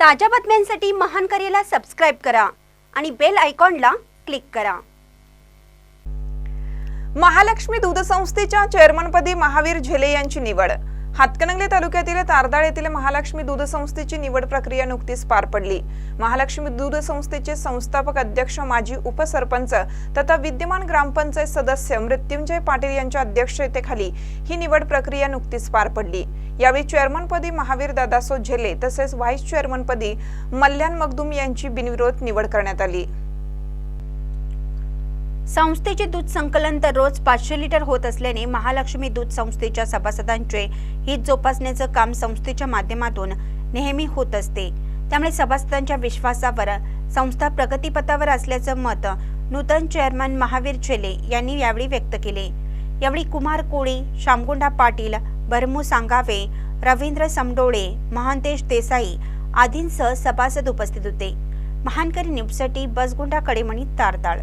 ताज्या बातम्यांसाठी महान करेला सबस्क्राईब करा आणि बेल आयकॉनला क्लिक करा. महालक्ष्मी दूध संस्थेच्या चेअरमनपदी महावीर झेले यांची निवड. हातकणंगले तालुक्यातील तारदाळ येथील महालक्ष्मी दूध संस्थेची निवड प्रक्रिया नुकतीच पार पडली. महालक्ष्मी दूध संस्थेचे संस्थापक अध्यक्ष माजी उपसरपंच तथा विद्यमान ग्रामपंचायत सदस्य मृत्युंजय पाटील यांच्या अध्यक्षतेखाली ही निवड प्रक्रिया नुकतीच पार पडली. यावेळी चेअरमनपदी महावीर दादासो झेले तसेच व्हाईस चेअरमनपदी मल्यान मगदूम यांची बिनविरोध निवड करण्यात आली. संस्थेचे दूध संकलन दररोज पाचशे लिटर होत असल्याने महालक्ष्मी दूध संस्थेच्या सभासदांचे हित जोपासण्याचं काम संस्थेच्या माध्यमातून नेहमी होत असते. त्यामुळे सभासदांच्या विश्वासावर संस्था प्रगतीपथावर असल्याचं मत नूतन चेअरमन महावीर झेले यांनी यावेळी व्यक्त केले. यावेळी कुमार कोळी श्यामगुंडा पाटील भरमू सांगावे रवींद्र समडोळे महांतेश देसाई आदींसह सभासद उपस्थित होते. महानकरी न्यूजसाठी बसगुंडा कडेमणी तारताळ.